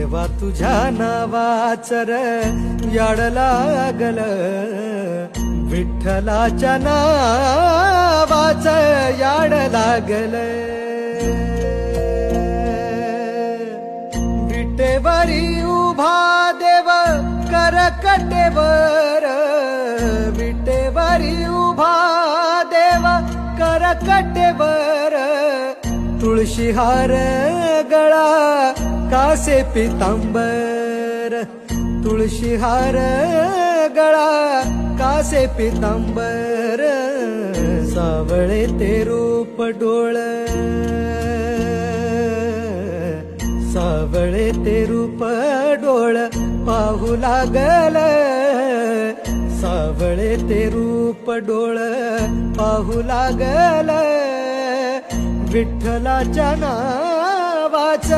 देवा तुझ्या नावाचर याड लागल विठ्ठलाच्या नावाच याड लागल. विटेवरी उभा देव करकटेवर. विटेवरी उभा देव करकटेवर. तुळशीहार हार कासे पितांबर तुळशीहार गळा. कासे पितांबर सावळे ते रूप डोळ. सावळे ते रूप डोळ पाहू लागल. सावळे ते रूप डोळ पाहू लागल. विठ्ठलाच्या नावाच